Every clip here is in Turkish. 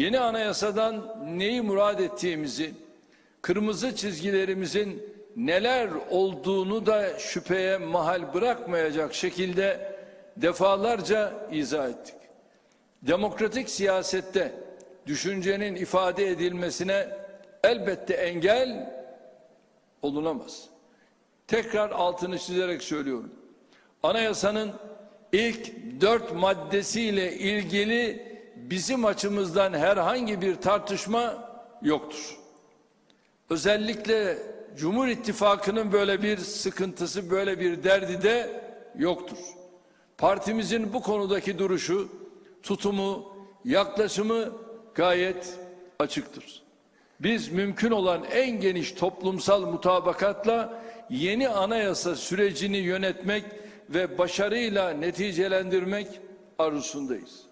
Yeni anayasadan neyi murad ettiğimizi, kırmızı çizgilerimizin neler olduğunu da şüpheye mahal bırakmayacak şekilde defalarca izah ettik. Demokratik siyasette düşüncenin ifade edilmesine elbette engel olunamaz. Tekrar altını çizerek söylüyorum. Anayasanın ilk dört maddesiyle ilgili bizim açımızdan herhangi bir tartışma yoktur. Özellikle Cumhur İttifakı'nın böyle bir sıkıntısı, böyle bir derdi de yoktur. Partimizin bu konudaki duruşu, tutumu, yaklaşımı gayet açıktır. Biz mümkün olan en geniş toplumsal mutabakatla yeni anayasa sürecini yönetmek ve başarıyla neticelendirmek arzusundayız.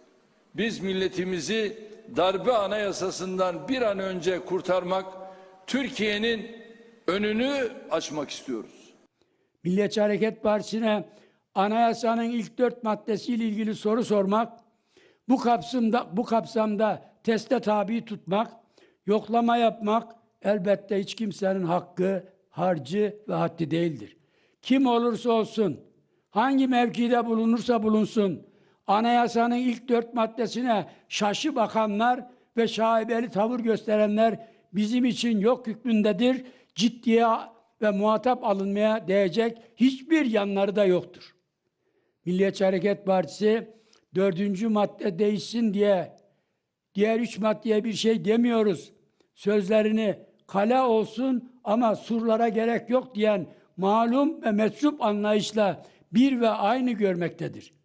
Biz milletimizi darbe anayasasından bir an önce kurtarmak, Türkiye'nin önünü açmak istiyoruz. Milliyetçi Hareket Partisi'ne anayasanın ilk dört maddesiyle ilgili soru sormak, bu kapsamda, bu kapsamda teste tabi tutmak, yoklama yapmak elbette hiç kimsenin hakkı, harcı ve haddi değildir. Kim olursa olsun, hangi mevkide bulunursa bulunsun, anayasanın ilk dört maddesine şaşı bakanlar ve şaibeli tavır gösterenler bizim için yok hükmündedir. Ciddiye ve muhatap alınmaya değecek hiçbir yanları da yoktur. Milliyetçi Hareket Partisi dördüncü madde değişsin diye diğer üç maddeye bir şey demiyoruz. Sözlerini kale olsun ama surlara gerek yok diyen malum ve meczup anlayışla bir ve aynı görmektedir.